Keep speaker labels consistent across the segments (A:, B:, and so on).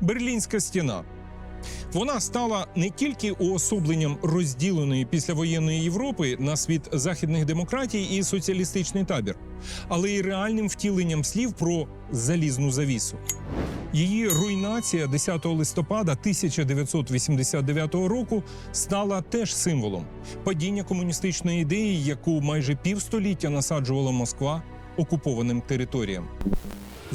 A: Берлінська стіна. Вона стала не тільки уособленням розділеної післявоєнної Європи на світ західних демократій і соціалістичний табір, але й реальним втіленням слів про залізну завісу. Її руйнація 10 листопада 1989 року стала теж символом падіння комуністичної ідеї, яку майже півстоліття насаджувала Москва окупованим територіям.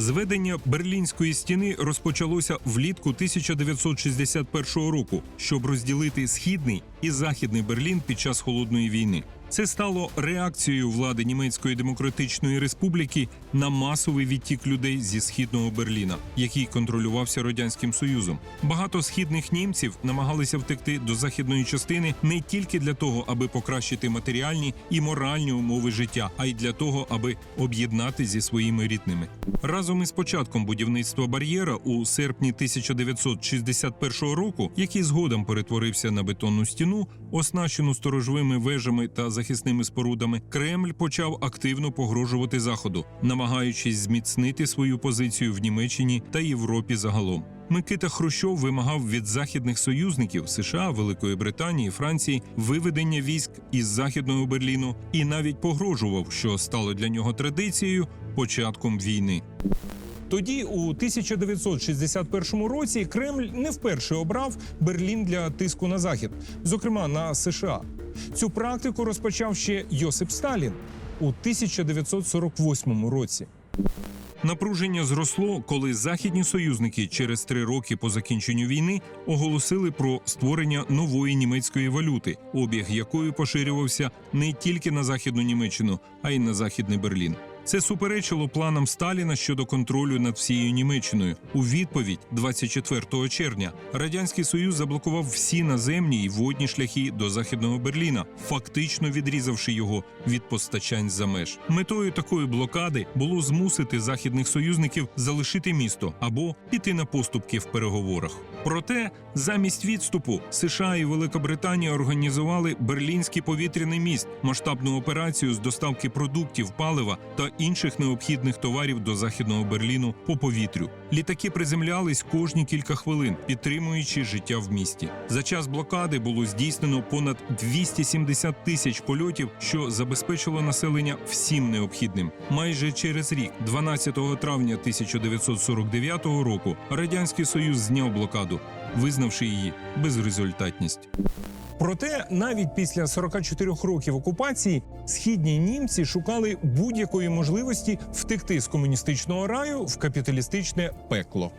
A: Зведення Берлінської стіни розпочалося влітку 1961 року, щоб розділити східний і західний Берлін під час холодної війни. Це стало реакцією влади Німецької демократичної республіки на масовий відтік людей зі східного Берліна, який контролювався радянським союзом. Багато східних німців намагалися втекти до західної частини не тільки для того, аби покращити матеріальні і моральні умови життя, а й для того, аби об'єднати зі своїми рідними. Разом із початком будівництва бар'єра у серпні 1961 року, який згодом перетворився на бетонну стіну, оснащену сторожовими вежами та захисними спорудами, Кремль почав активно погрожувати заходу, намагаючись зміцнити свою позицію в Німеччині та Європі загалом. Микита Хрущов вимагав від західних союзників США, Великої Британії, Франції виведення військ із західного Берліну і навіть погрожував, що стало для нього традицією початком війни. Тоді, у 1961 році, Кремль не вперше обрав Берлін для тиску на захід, зокрема на США. Цю практику розпочав ще Йосип Сталін у 1948 році. Напруження зросло, коли західні союзники через три роки по закінченню війни оголосили про створення нової німецької валюти, обіг якої поширювався не тільки на західну Німеччину, а й на західний Берлін. Це суперечило планам Сталіна щодо контролю над всією Німеччиною. У відповідь 24 червня радянський союз заблокував всі наземні і водні шляхи до західного Берліна, фактично відрізавши його від постачань за меж. Метою такої блокади було змусити західних союзників залишити місто або піти на поступки в переговорах. Проте, замість відступу, США і Велика Британія організували Берлінський повітряний міст, масштабну операцію з доставки продуктів, палива та інших необхідних товарів до західного Берліну по повітрю. Літаки приземлялись кожні кілька хвилин, підтримуючи життя в місті. За час блокади було здійснено понад 270 тисяч польотів, що забезпечило населення всім необхідним. Майже через рік, 12 травня 1949 року, радянський союз зняв блокаду, визнавши її безрезультатність. Проте навіть після 44 років окупації східні німці шукали будь-якої можливості втекти з комуністичного раю в капіталістичне пекло.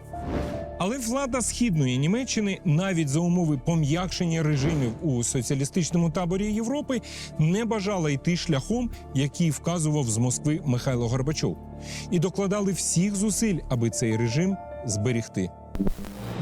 A: Але влада східної Німеччини навіть за умови пом'якшення режимів у соціалістичному таборі Європи не бажала йти шляхом, який вказував з Москви Михайло Горбачов, і докладали всіх зусиль, аби цей режим зберігти.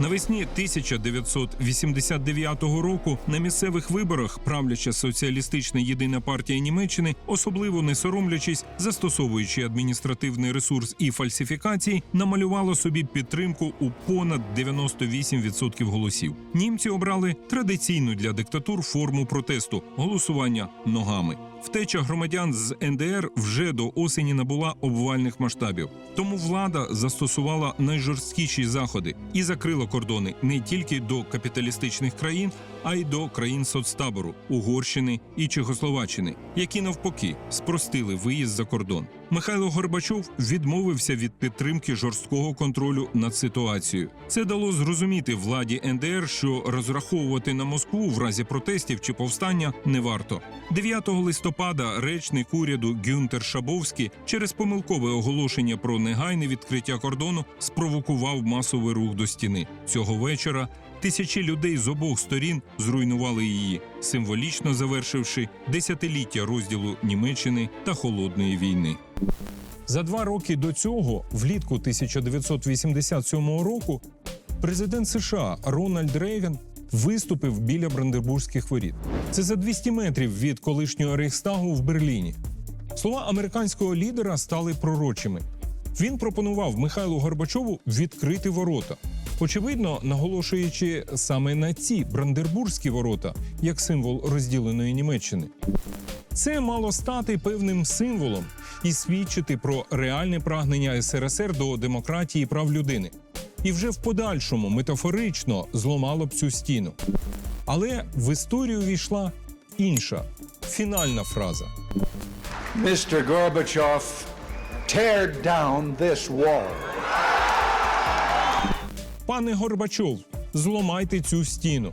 A: Навесні 1989 року на місцевих виборах правляча соціалістична єдина партія Німеччини, особливо не соромлячись, застосовуючи адміністративний ресурс і фальсифікації, намалювала собі підтримку у понад 98% голосів. Німці обрали традиційну для диктатур форму протесту голосування ногами. Втеча громадян з НДР вже до осені набула обвальних масштабів. Тому влада застосувала найжорсткіші заходи і закрила кордони не тільки до капіталістичних країн, а й до країн соцтабору Угорщини і Чехословаччини, які навпаки спростили виїзд за кордон. Михайло Горбачов відмовився від підтримки жорсткого контролю над ситуацією. Це дало зрозуміти владі НДР, що розраховувати на Москву в разі протестів чи повстання не варто. 9 листопада речник уряду Гюнтер Шабовський через помилкове оголошення про негайне відкриття кордону спровокував масовий рух до стіни. Цього вечора тисячі людей з обох сторін зруйнували її, символічно завершивши десятиліття розділу Німеччини та холодної війни. За два роки до цього, влітку 1987 року, президент США Рональд Рейган виступив біля Бранденбурзьких воріт. Це за 200 метрів від колишнього Рейхстагу в Берліні. Слова американського лідера стали пророчими. Він пропонував Михайлу Горбачову відкрити ворота, очевидно, наголошуючи саме на ці Брандербурзькі ворота як символ розділеної Німеччини. Це мало стати певним символом і свідчити про реальне прагнення СРСР до демократії і прав людини. і вже в подальшому метафорично зламало б цю стіну. Але в історію війшла інша фінальна фраза.
B: Mr. Gorbachev, tear down this wall.
A: Пане Горбачов, зламайте цю стіну.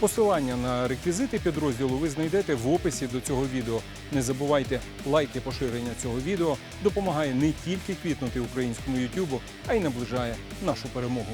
A: Посилання на реквізити підрозділу ви знайдете в описі до цього відео. Не забувайте, лайк і поширення цього відео допомагає не тільки квітнути українському ютюбу, а й наближає нашу перемогу.